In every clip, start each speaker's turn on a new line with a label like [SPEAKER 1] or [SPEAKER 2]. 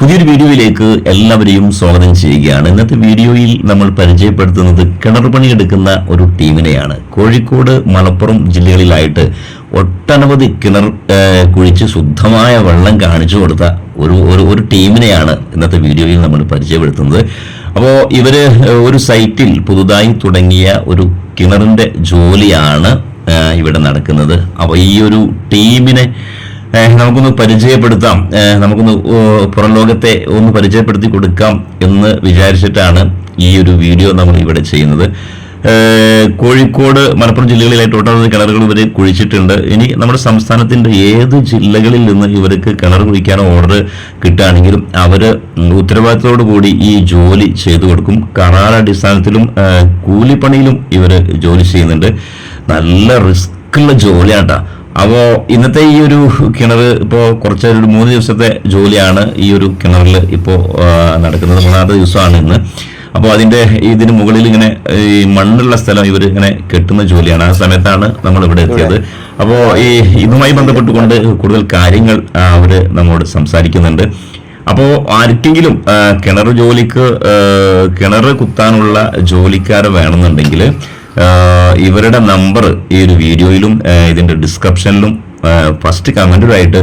[SPEAKER 1] പുതിയൊരു വീഡിയോയിലേക്ക് എല്ലാവരെയും സ്വാഗതം ചെയ്യുകയാണ്. ഇന്നത്തെ വീഡിയോയിൽ നമ്മൾ പരിചയപ്പെടുത്തുന്നത് കിണർ പണിയെടുക്കുന്ന ഒരു ടീമിനെയാണ്. കോഴിക്കോട് മലപ്പുറം ജില്ലകളിലായിട്ട് ഒട്ടനവധി കിണർ കുഴിച്ച് ശുദ്ധമായ വെള്ളം കാണിച്ചു കൊടുത്ത ഒരു ഒരു ഒരു ടീമിനെയാണ് ഇന്നത്തെ വീഡിയോയിൽ നമ്മൾ പരിചയപ്പെടുത്തുന്നത്. അപ്പോൾ ഇവർ ഒരു സൈറ്റിൽ പുതുതായി തുടങ്ങിയ ഒരു കിണറിന്റെ ജോലിയാണ് ഇവിടെ നടക്കുന്നത്. അപ്പോൾ ഈ ഒരു ടീമിനെ നമുക്കൊന്ന് പരിചയപ്പെടുത്താം. നമുക്കൊന്ന് പുറം ലോകത്തെ ഒന്ന് പരിചയപ്പെടുത്തി കൊടുക്കാം എന്ന് വിചാരിച്ചിട്ടാണ് ഈ ഒരു വീഡിയോ നമ്മൾ ഇവിടെ ചെയ്യുന്നത്. കോഴിക്കോട് മലപ്പുറം ജില്ലകളിലായിട്ട് ഒട്ടനവധി കിണറുകൾ ഇവർ കുഴിച്ചിട്ടുണ്ട്. ഇനി നമ്മുടെ സംസ്ഥാനത്തിന്റെ ഏത് ജില്ലകളിൽ നിന്ന് ഇവർക്ക് കിണർ കുഴിക്കാൻ ഓർഡർ കിട്ടുകയാണെങ്കിലും അവർ ഉത്തരവാദിത്തത്തോടു കൂടി ഈ ജോലി ചെയ്തു കൊടുക്കും. കരാറടിസ്ഥാനത്തിലും കൂലിപ്പണിയിലും ഇവർ ജോലി ചെയ്യുന്നുണ്ട്. നല്ല റിസ്ക്കുള്ള ജോലിയാട്ടാ. അപ്പോൾ ഇന്നത്തെ ഈ ഒരു കിണർ ഇപ്പോൾ കുറച്ച് ഒരു മൂന്ന് ദിവസത്തെ ജോലിയാണ് ഈ ഒരു കിണറിൽ ഇപ്പോൾ നടക്കുന്നത്. മൂന്നാമത്തെ ദിവസമാണ് ഇന്ന്. അപ്പോൾ അതിന്റെ ഇതിന് മുകളിൽ ഇങ്ങനെ ഈ മണ്ണുള്ള സ്ഥലം ഇവർ ഇങ്ങനെ കെട്ടുന്ന ജോലിയാണ്. ആ സമയത്താണ് നമ്മൾ ഇവിടെ എത്തിയത്. അപ്പോൾ ഈ ഇതുമായി ബന്ധപ്പെട്ടുകൊണ്ട് കൂടുതൽ കാര്യങ്ങൾ അവർ നമ്മോട് സംസാരിക്കുന്നുണ്ട്. അപ്പോൾ ആർക്കെങ്കിലും കിണർ ജോലിക്ക് കിണർ കുത്താനുള്ള ജോലിക്കാർ വേണമെന്നുണ്ടെങ്കിൽ ഇവരുടെ നമ്പർ ഈ ഒരു വീഡിയോയിലും ഇതിന്റെ ഡിസ്ക്രിപ്ഷനിലും ഫസ്റ്റ് കമന്റിലായിട്ട്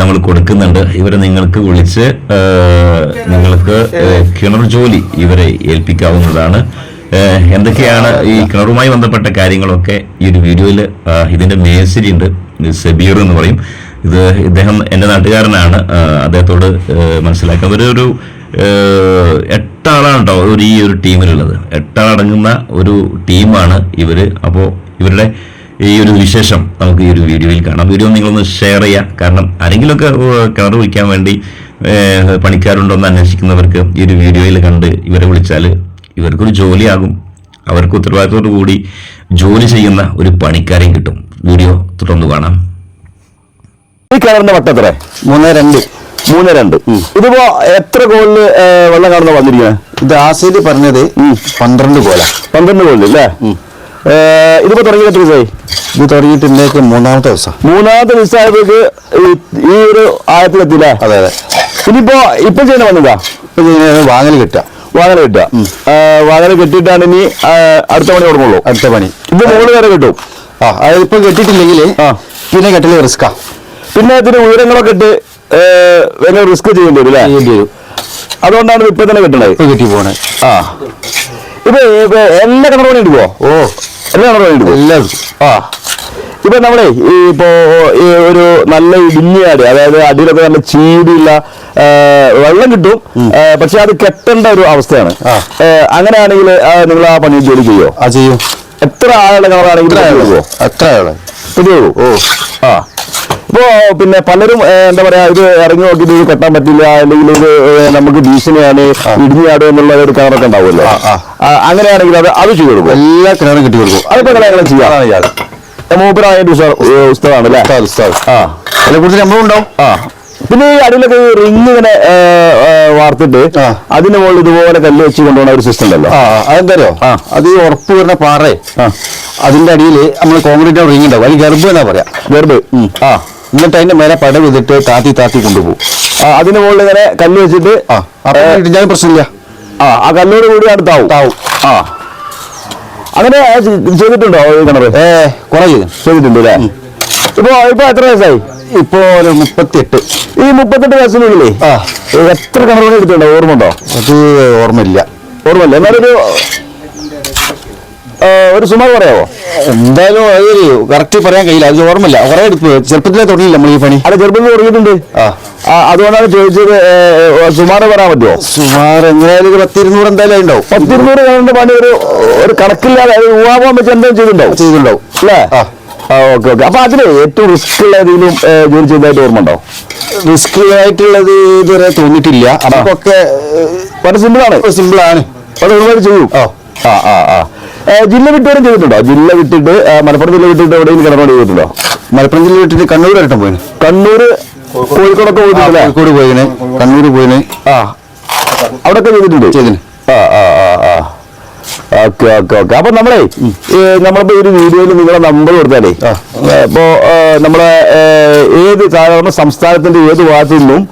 [SPEAKER 1] നമ്മൾ കൊടുക്കുന്നുണ്ട്. ഇവരെ നിങ്ങൾക്ക് വിളിച്ച് നിങ്ങൾക്ക് കിണർ ജോലി ഇവരെ ഏൽപ്പിക്കാവുന്നതാണ്. എന്തൊക്കെയാണ് ഈ കിണറുമായി ബന്ധപ്പെട്ട കാര്യങ്ങളൊക്കെ ഈ ഒരു വീഡിയോയിൽ ഇതിന്റെ മേശരി ഉണ്ട് സബീർ എന്ന് പറയും. ഇത് ഇദ്ദേഹം എന്റെ നാട്ടുകാരനാണ്. അദ്ദേഹത്തോട് മനസ്സിലാക്കാൻ മനസ്സിലാക്കാം ഒരു ഒരു എട്ടാളാണ് കേട്ടോ ഒരു ഈ ഒരു ടീമിലുള്ളത്. എട്ടാളടങ്ങുന്ന ഒരു ടീമാണ് ഇവർ. അപ്പോൾ ഇവരുടെ ഈ ഒരു വിശേഷം നമുക്ക് ഈ ഒരു വീഡിയോയിൽ കാണാം. വീഡിയോ നിങ്ങളൊന്ന് ഷെയർ ചെയ്യാം. കാരണം ആരെങ്കിലുമൊക്കെ കിണർ വിളിക്കാൻ വേണ്ടി പണിക്കാരുണ്ടോ എന്ന് അന്വേഷിക്കുന്നവർക്ക് ഈ ഒരു വീഡിയോയിൽ കണ്ട് ഇവരെ വിളിച്ചാൽ ഇവർക്കൊരു ജോലിയാകും. അവർക്ക് ഉത്തരവാദിത്തത്തോടു കൂടി ജോലി ചെയ്യുന്ന ഒരു പണിക്കാരെയും കിട്ടും. വീഡിയോ തുടർന്ന് കാണാം.
[SPEAKER 2] കിണറിന്റെ വട്ടത്ര
[SPEAKER 3] മൂന്ന് രണ്ട്.
[SPEAKER 2] മൂന്ന് രണ്ട്. ഇതിപ്പോ എത്ര ഗോളിൽ വെള്ളം കാണുന്ന വന്നിരിക്കുന്നത്
[SPEAKER 3] ഇത് ആസിഡ് പറഞ്ഞത് പന്ത്രണ്ട് ഗോളാ
[SPEAKER 2] പന്ത്രണ്ട് ഗോളിൽ അല്ലേ ഇതിപ്പോ തുടങ്ങിയിട്ട് എത്ര ദിവസമായി
[SPEAKER 3] ഇത് തുടങ്ങിയിട്ട് ഇന്നേക്ക് മൂന്നാമത്തെ ദിവസം.
[SPEAKER 2] മൂന്നാമത്തെ ദിവസമായപ്പോഴേക്ക് ഈ- ഒരു ആയത്തിലെത്തില്ല
[SPEAKER 3] അതെ അതെ.
[SPEAKER 2] ഇനിയിപ്പോ ഇപ്പൊ ചെയ്യുന്ന വന്നതാ
[SPEAKER 3] ഇപ്പൊ ചെയ്യുന്ന വാങ്ങൽ കിട്ടുക.
[SPEAKER 2] വാങ്ങൽ കിട്ടുക. വാങ്ങൽ കെട്ടിയിട്ടാണ് ഇനി അടുത്ത പണി തുടങ്ങുള്ളൂ.
[SPEAKER 3] അടുത്ത പണി.
[SPEAKER 2] ഇത് മൂന്ന് വരെ കിട്ടും.
[SPEAKER 3] ആ അതിപ്പോ ഇപ്പൊ കെട്ടിയിട്ടില്ലെങ്കിൽ
[SPEAKER 2] ആ.
[SPEAKER 3] പിന്നെ കെട്ടിൽ റിസ്ക്കാ
[SPEAKER 2] പിന്നെ ഇതിന് ഉയരങ്ങളൊക്കെ ഇട്ട് വലിയ റിസ്ക് ചെയ്യേണ്ടി വരും അല്ലേ? അതുകൊണ്ടാണ് ഇപ്പൊ തന്നെ കിട്ടണത്.
[SPEAKER 3] കിട്ടി പോണേ.
[SPEAKER 2] ആ. ഇപ്പൊ എല്ലാ കിണർ പണി എടുക്കുവോ
[SPEAKER 3] ഓ.
[SPEAKER 2] എല്ലാ കിണർ പണി എടുക്കുവോ
[SPEAKER 3] എല്ലാം.
[SPEAKER 2] ആ. ഇപ്പൊ നമ്മളെ ഈ ഇപ്പോ ഈ ഒരു നല്ല ഇടിഞ്ഞാട് അതായത് അടിയിലൊക്കെ നല്ല ചീടിയുള്ള വെള്ളം കിട്ടും. പക്ഷെ അത് കെട്ടേണ്ട ഒരു അവസ്ഥയാണ്. അങ്ങനെയാണെങ്കിൽ നിങ്ങൾ ആ പണി ജോലി ചെയ്യോ?
[SPEAKER 3] ആ ചെയ്യും.
[SPEAKER 2] എത്ര ആളുടെ കിണറാണെങ്കിൽ
[SPEAKER 3] എത്ര
[SPEAKER 2] ആൾ? ഓ. ആ. ഇപ്പോ പിന്നെ പലരും എന്താ പറയാ ഇത് ഇറങ്ങി നോക്കിയിട്ട് ഇത് കെട്ടാൻ പറ്റില്ല അല്ലെങ്കിൽ ഇത് നമുക്ക് ഭീഷണിയാണ് ഇടിഞ്ഞാട് എന്നുള്ള ഒരു കിണറൊക്കെ ഉണ്ടാവുമല്ലോ. അങ്ങനെയാണെങ്കിൽ അത് അത് ചെയ്തു കൊടുക്കും.
[SPEAKER 3] എല്ലാ കിണറും കിട്ടി കൊടുക്കും.
[SPEAKER 2] അതിപ്പോ ഞങ്ങൾ ചെയ്യാം? മൂപ്പരായ അല്ലേ. ആ. ആ. പിന്നെ ഈ അടിയിലൊക്കെ റിങ് ഇങ്ങനെ വാർത്തിട്ട്. അതിന് മുകളിൽ ഇതുപോലെ കല്ല് വെച്ച് കൊണ്ടുപോകുന്ന ഒരു സിസ്റ്റം ഉണ്ടല്ലോ.
[SPEAKER 3] അതെന്തോ അത് ഈ ഉറപ്പ് വരുന്ന പാറേ. അതിന്റെ അടിയിൽ നമ്മൾ കോൺക്രീറ്റ് റിങ് ഉണ്ടാവും. അതിൽ ഗർഭം എന്നാ പറയാ.
[SPEAKER 2] ഗർഭ് ആ.
[SPEAKER 3] എന്നിട്ട് അതിന്റെ മേലെ പട വിതിട്ട് താത്തി താത്തി കൊണ്ടുപോകും.
[SPEAKER 2] ആ, അതിന് മുകളിൽ ഇങ്ങനെ കല്ല് വെച്ചിട്ട്
[SPEAKER 3] ആ അപ്പൊ ഇടിഞ്ഞാലും പ്രശ്നമില്ല.
[SPEAKER 2] ആ ആ കല്ലോട് കൂടി അടുത്താവും.
[SPEAKER 3] താവും
[SPEAKER 2] ആ. അങ്ങനെ ചെ- ചെയ്തിട്ടുണ്ടോ ഈ കിണറ്?
[SPEAKER 3] ഏ കുറെ ചെയ്തു.
[SPEAKER 2] ചെയ്തിട്ടുണ്ട് അല്ലേ? ഇപ്പൊ ഇപ്പൊ എത്ര വയസ്സായി?
[SPEAKER 3] ഇപ്പോ ഒരു മുപ്പത്തിയെട്ട്.
[SPEAKER 2] ഈ മുപ്പത്തെട്ട് വയസ്സിനുള്ളിലേ
[SPEAKER 3] ആ.
[SPEAKER 2] എത്ര കിണറുകൾ എടുത്തിട്ടുണ്ടോ ഓർമ്മ ഉണ്ടോ
[SPEAKER 3] അത് ഓർമ്മയില്ല.
[SPEAKER 2] ഓർമ്മയില്ല. എന്നാലൊരു ഒരു സുമാർ പറയാവോ?
[SPEAKER 3] എന്തായാലും അത് കറക്റ്റ് പറയാൻ കഴിയില്ല. അത് ഓർമ്മയില്ല. കുറെ ചെറുപ്പത്തിലേ തുടങ്ങിയില്ല നമ്മൾ ഈ പണി?
[SPEAKER 2] അത് ചെറുപ്പത്തിൽ തുടങ്ങിയിട്ടുണ്ട്. അതുകൊണ്ടാണ് ചോദിച്ചത് സുമാർ പറയാൻ പറ്റുമോ
[SPEAKER 3] സുമാർ എങ്ങനെയായാലും ഒരു പത്തിരുന്നൂറ് എന്തായാലും ഉണ്ടാവും
[SPEAKER 2] പത്തിരുന്നൂറ് കാണേണ്ട പണി ഒരു ഒരു കണക്കില്ലാതെ ഊഹാപോകാൻ വെച്ച് എന്തെങ്കിലും ചെയ്തിട്ടുണ്ടാവും.
[SPEAKER 3] ചെയ്തിട്ടുണ്ടാവും.
[SPEAKER 2] അല്ലേ? Okay okay. അപ്പൊ അതിന് ഏറ്റവും റിസ്ക് ഉള്ള ഏതെങ്കിലും ജോലി ചെയ്തതായിട്ട് ഓർമ്മ ഉണ്ടോ
[SPEAKER 3] റിസ്ക് ആയിട്ടുള്ളത് ഇതുവരെ തോന്നിയിട്ടില്ല. അതൊക്കെ
[SPEAKER 2] വളരെ സിമ്പിൾ ആണ്.
[SPEAKER 3] സിമ്പിൾ ആണ്.
[SPEAKER 2] അത് ഒരുപാട് ചെയ്യും.
[SPEAKER 3] ആ.
[SPEAKER 2] ആ ആ. ജില്ല വിട്ടുവരും ചെയ്തിട്ടുണ്ടോ? ജില്ല വിട്ടിട്ട് മലപ്പുറം ജില്ല വിട്ടിട്ട് എവിടെയെങ്കിലും കിടപാട് ചെയ്തിട്ടുണ്ടോ?
[SPEAKER 3] മലപ്പുറം ജില്ല വിട്ടിട്ട് കണ്ണൂർ വരട്ടെ പോയിന്.
[SPEAKER 2] കണ്ണൂര് കോഴിക്കോടൊക്കെ പോയിട്ടില്ല?
[SPEAKER 3] കോഴിക്കോട് പോയിന് കണ്ണൂർ പോയിന്.
[SPEAKER 2] ആ. അവിടെയൊക്കെ ചെയ്തിട്ടുണ്ട്?
[SPEAKER 3] ചെയ്തിന്.
[SPEAKER 2] ആ ആ ആ ആ. Okay okay okay. അപ്പൊ നമ്മളെ നമ്മളിപ്പോ ഒരു വീഡിയോയിൽ നിങ്ങളെ നമ്പർ കൊടുത്താലേ. ഇപ്പോ നമ്മളെ ഏത് സാധാരണ സംസ്ഥാനത്തിന്റെ ഏത് ഭാഗത്തു നിന്നും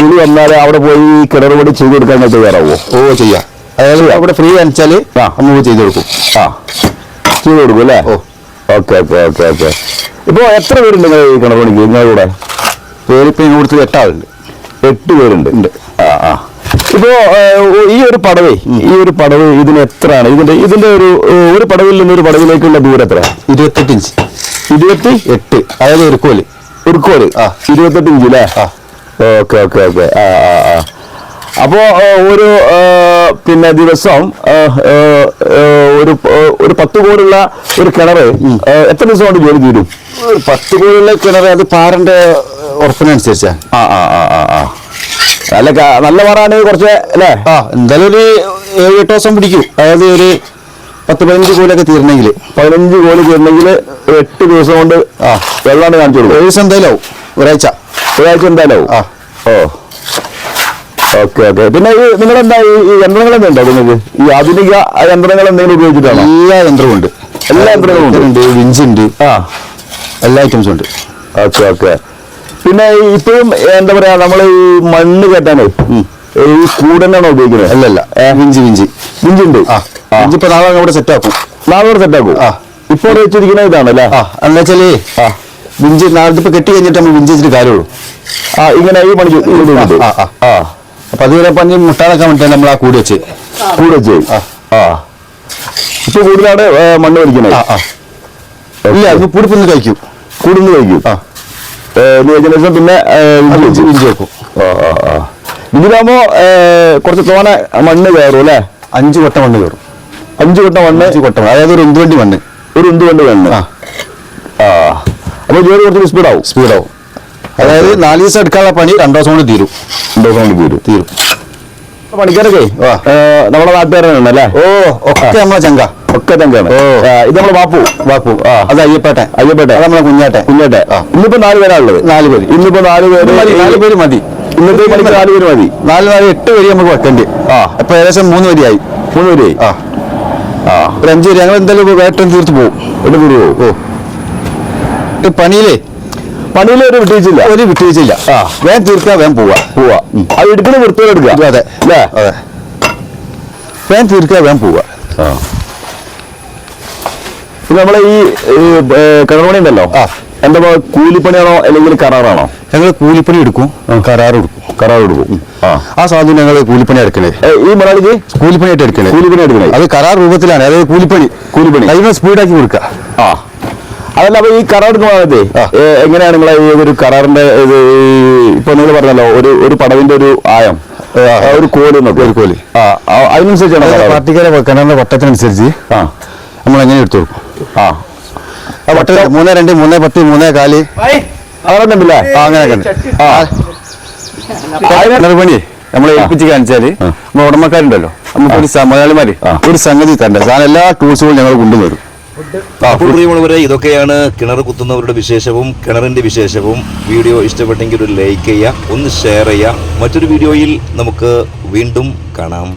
[SPEAKER 2] വിളി വന്നാലേ അവിടെ പോയി കിണറുപടി ചെയ്ത് കൊടുക്കാൻ തയ്യാറാവോ?
[SPEAKER 3] ഓ ചെയ്യാം. അതായത് അവിടെ ഫ്രീ കാണിച്ചാൽ
[SPEAKER 2] ആ.
[SPEAKER 3] നമുക്ക് ചെയ്ത് കൊടുക്കും.
[SPEAKER 2] ആ. ചെയ്ത് കൊടുക്കും അല്ലേ?
[SPEAKER 3] ഓ.
[SPEAKER 2] Okay okay okay okay. ഇപ്പൊ എത്ര പേരുണ്ട് നിങ്ങൾ ഈ കിണർ പണിക്ക് നിങ്ങളുടെ കൂടെ
[SPEAKER 3] പേരിപ്പോ ഇങ്ങനെ കൊടുത്ത് എട്ടാളുണ്ട്.
[SPEAKER 2] എട്ട് പേരുണ്ട്.
[SPEAKER 3] ഉണ്ട്.
[SPEAKER 2] ആ ആ. ഇപ്പോ ഈ ഒരു പടവേ ഈ ഒരു പടവ് ഇതിന് എത്രയാണ്? ഇതിന്റെ ഇതിന്റെ ഒരു ഒരു പടവിൽ നിന്ന് ഒരു പടവിലേക്കുള്ള ദൂരം എത്ര
[SPEAKER 3] ഇരുപത്തെട്ട് ഇഞ്ച്.
[SPEAKER 2] ഇരുപത്തി
[SPEAKER 3] എട്ട്. അതായത് ഒരു കോൽ.
[SPEAKER 2] ഒരു കോൽ.
[SPEAKER 3] ആ.
[SPEAKER 2] ഇരുപത്തെട്ട് ഇഞ്ച് അല്ലേ?
[SPEAKER 3] ആ.
[SPEAKER 2] Okay okay okay. ആ ആ ആ. അപ്പോ ഒരു പിന്നെ ദിവസം ഒരു ഒരു പത്ത് കോടിയുള്ള ഒരു കിണർ എത്ര ദിവസം കൊണ്ട് ജോലി തീരും
[SPEAKER 3] ഒരു പത്ത് കോടിയുള്ള കിണർ അത് പാരന്റെ ഉറപ്പിനനുസരിച്ചാ.
[SPEAKER 2] ആ ആ ആ ആ ആ. നല്ല നല്ല പാറാണെങ്കിൽ കുറച്ച് അല്ലേ?
[SPEAKER 3] ആ എന്തായാലും ഒരു ഏഴ് എട്ട് ദിവസം പിടിക്കും. അതായത് ഒരു പത്ത് പതിനഞ്ച് കോലൊക്കെ തീരണമെങ്കിൽ
[SPEAKER 2] പതിനഞ്ച് കോൽ തീരണമെങ്കിൽ എട്ട് ദിവസം കൊണ്ട്
[SPEAKER 3] ആ.
[SPEAKER 2] വെള്ളമാണ് കാണിച്ചു കൊടുക്കും
[SPEAKER 3] ഏഴ് ദിവസം എന്തായാലും ആവും. ഒരാഴ്ച.
[SPEAKER 2] ഒരാഴ്ച എന്തായാലും ആവും.
[SPEAKER 3] ആ.
[SPEAKER 2] ഓ. Okay okay. പിന്നെ ഈ നിങ്ങളെന്താ ഈ ഈ യന്ത്രങ്ങൾ എന്തുണ്ടോ നിങ്ങൾക്ക് ഈ ആധുനിക യന്ത്രങ്ങൾ എന്തെങ്കിലും ഉപയോഗിച്ചിട്ടാണോ?
[SPEAKER 3] എല്ലാ യന്ത്രവും ഉണ്ട്
[SPEAKER 2] എല്ലാ യന്ത്രങ്ങളും ഉണ്ട്.
[SPEAKER 3] ഉണ്ട് വിഞ്ചുണ്ട്
[SPEAKER 2] ആ.
[SPEAKER 3] എല്ലാ ഐറ്റംസും ഉണ്ട്.
[SPEAKER 2] Okay okay. പിന്നെ ഈ ഇപ്പോഴും എന്താ പറയാ നമ്മൾ ഈ മണ്ണ് കെട്ടാനേ ഈ കൂടനാണോ ഉപയോഗിക്കുന്നത്?
[SPEAKER 3] അല്ലല്ല വിഞ്ചി വിഞ്ചി
[SPEAKER 2] വിഞ്ചി
[SPEAKER 3] ആ. വിഞ്ചി ഇപ്പൊ നാളെ അവിടെ സെറ്റ് ആക്കും.
[SPEAKER 2] നാളെ സെറ്റാക്കും
[SPEAKER 3] ആ.
[SPEAKER 2] ഇപ്പോൾ വെച്ചിരിക്കുന്ന ഇതാണല്ലേ
[SPEAKER 3] ആ. എന്താ വെച്ചാൽ
[SPEAKER 2] ആ.
[SPEAKER 3] വിഞ്ചി നാളെ ഇപ്പൊ കെട്ടി കഴിഞ്ഞിട്ട് നമ്മൾ വിഞ്ചി വെച്ചിട്ട് കാര്യമുള്ളൂ.
[SPEAKER 2] ആ ഇങ്ങനെ ഈ പണി.
[SPEAKER 3] ആ, ആ. അപ്പൊ അതുവരെ പഞ്ഞ് മുട്ടാനൊക്കെ വേണ്ടിട്ട് നമ്മൾ ആ കൂടി വെച്ച്.
[SPEAKER 2] കൂടെ വെച്ച്?
[SPEAKER 3] ആ.
[SPEAKER 2] ഇപ്പൊ കൂടുതലാണ് മണ്ണ് വലിക്കണേ?
[SPEAKER 3] ആ ഇല്ല അത് പൂടിപ്പൊന്ന് കഴിക്കും.
[SPEAKER 2] കൂടുന്ന് കഴിക്കും?
[SPEAKER 3] ആ.
[SPEAKER 2] ഏ, ഇത് പിന്നെ ഇഞ്ചി വെക്കും. ഇതിലാകുമ്പോ കുറച്ച് തോനെ മണ്ണ് കയറും അല്ലേ?
[SPEAKER 3] അഞ്ച് കൊട്ട മണ്ണ് കയറും.
[SPEAKER 2] അഞ്ചു കൊട്ട മണ്ണ്?
[SPEAKER 3] അഞ്ച് കൊട്ട മണ്ണ്. അതായത് ഒരു ഉന്തുവണ്ടി മണ്ണ്.
[SPEAKER 2] ഒരു ഉന്തുവണ്ടി മണ്ണ്.
[SPEAKER 3] ആ.
[SPEAKER 2] ആ. അപ്പൊ ജോലി കുറച്ച് സ്പീഡാവും
[SPEAKER 3] സ്പീഡാവും അതായത് നാല് ദിവസം എടുക്കാനുള്ള പണി രണ്ടു ദിവസം കൊണ്ട് തീരും.
[SPEAKER 2] രണ്ടു ദിവസം കൊണ്ട് തീരും.
[SPEAKER 3] തീരും.
[SPEAKER 2] പണിക്കാരൊക്കെ നമ്മുടെ നാട്ടുകാരനാണ്
[SPEAKER 3] ഓ ഒക്കെ നമ്മളെ ചങ്ക.
[SPEAKER 2] ഒക്കെ ചങ്കാണ്
[SPEAKER 3] ഓ.
[SPEAKER 2] ഇത് നമ്മളെ
[SPEAKER 3] വാപ്പു വാപ്പു അത് അയ്യപ്പേട്ടെ.
[SPEAKER 2] അയ്യപ്പേട്ടെ.
[SPEAKER 3] അത് നമ്മളെ കുഞ്ഞാട്ടെ.
[SPEAKER 2] കുഞ്ഞാട്ടെ. ഇന്നിപ്പോ നാല് പേരാണുള്ളത്
[SPEAKER 3] നാല് പേര്.
[SPEAKER 2] ഇന്നിപ്പോ നാല് പേര്
[SPEAKER 3] നാല് പേര് മതി.
[SPEAKER 2] ഇന്നത്തെ പണിക്ക് നാല് പേര് മതി.
[SPEAKER 3] നാല് നാല് എട്ട് വരി നമുക്ക് വെക്കണ്ട്.
[SPEAKER 2] ആ.
[SPEAKER 3] അപ്പൊ ഏകദേശം മൂന്ന് വരിയായി
[SPEAKER 2] മൂന്ന് പേര്
[SPEAKER 3] ആ.
[SPEAKER 2] ആ.
[SPEAKER 3] ഒരു അഞ്ച് വരി ഞങ്ങൾ എന്തായാലും വേട്ടം തീർത്ത് പോകും
[SPEAKER 2] എട്ട് പേര്
[SPEAKER 3] ഓ. ഈ പണിയിലേ
[SPEAKER 2] പണിയിൽ ഒരു വിട്ടുവീഴ്ചയില്ല
[SPEAKER 3] ഒരു വിട്ടുവീഴ്ചയില്ല
[SPEAKER 2] ആ.
[SPEAKER 3] വേഗം തീർക്കുക വേഗം പോവാ
[SPEAKER 2] പോവാ അത് എടുക്കണ വൃത്തിയോടെ എടുക്കുക
[SPEAKER 3] അതെ.
[SPEAKER 2] അല്ലേ?
[SPEAKER 3] അതെ. വേഗം തീർക്കുക വേഗം പോവാ
[SPEAKER 2] നമ്മളെ ഈ കിണർപണി ഉണ്ടല്ലോ. എന്താ കൂലിപ്പണിയാണോ അല്ലെങ്കിൽ കരാറാണോ?
[SPEAKER 3] ഞങ്ങൾ കൂലിപ്പണി എടുക്കും. കരാർ എടുക്കും.
[SPEAKER 2] കരാർ എടുക്കും. ആ.
[SPEAKER 3] സാധനം ഞങ്ങൾ കൂലിപ്പണി എടുക്കണേ
[SPEAKER 2] ഈ മലയാളിക്ക്
[SPEAKER 3] കൂലിപ്പണിയായിട്ട് എടുക്കണേ
[SPEAKER 2] കൂലിപ്പണി എടുക്കണേ
[SPEAKER 3] അത് കരാർ രൂപത്തിലാണ്. അതായത് കൂലിപ്പണി.
[SPEAKER 2] കൂലിപ്പണി.
[SPEAKER 3] അതിനെ സ്പീഡാക്കി കൊടുക്കുക.
[SPEAKER 2] ആ. അതല്ല അപ്പൊ ഈ കരാർ എന്ന്
[SPEAKER 3] ആ.
[SPEAKER 2] എങ്ങനെയാണ് നിങ്ങളെ ഈ ഒരു കരാറിന്റെ ഇത് ഇപ്പൊ നിങ്ങൾ പറഞ്ഞല്ലോ ഒരു ഒരു പടവിന്റെ ഒരു ആയം ഒരു കോൽ എന്നൊക്കെ
[SPEAKER 3] ഒരു
[SPEAKER 2] കോൽ. അതിനനുസരിച്ചാണ്.
[SPEAKER 3] പാർട്ടിക്കാരെ കിണറിന്റെ വട്ടത്തിനനുസരിച്ച്
[SPEAKER 2] ആ.
[SPEAKER 3] നമ്മൾ എങ്ങനെ എടുത്തു കൊടുക്കും?
[SPEAKER 2] ആ.
[SPEAKER 3] വട്ട മൂന്ന് രണ്ട് മൂന്ന് പത്ത് മൂന്ന് കാൽ.
[SPEAKER 2] അങ്ങനെ ഉണ്ടല്ലേ
[SPEAKER 3] ആ. അങ്ങനെയൊക്കെ കിണർ പണി. നമ്മളെ ഏൽപ്പിച്ച് കാണിച്ചാൽ നമ്മുടെ ഉടമക്കാരുണ്ടല്ലോ. നമുക്കൊരു ഒരു
[SPEAKER 2] മലയാളിമാര്
[SPEAKER 3] ഒരു സംഗതി തരണ്ട. സാധനം എല്ലാ ടൂൾസുകളും ഞങ്ങൾ കൊണ്ടുവരും.
[SPEAKER 1] പ്രിയമുള്ളവരെ ഇതൊക്കെയാണ് കിണർ കുത്തുന്നവരുടെ വിശേഷവും കിണറിന്റെ വിശേഷവും. വീഡിയോ ഇഷ്ടപ്പെട്ടെങ്കിൽ ഒരു ലൈക്ക് ചെയ്യുക ഒന്ന് ഷെയർ ചെയ്യുക. മറ്റൊരു വീഡിയോയിൽ നമുക്ക് വീണ്ടും കാണാം.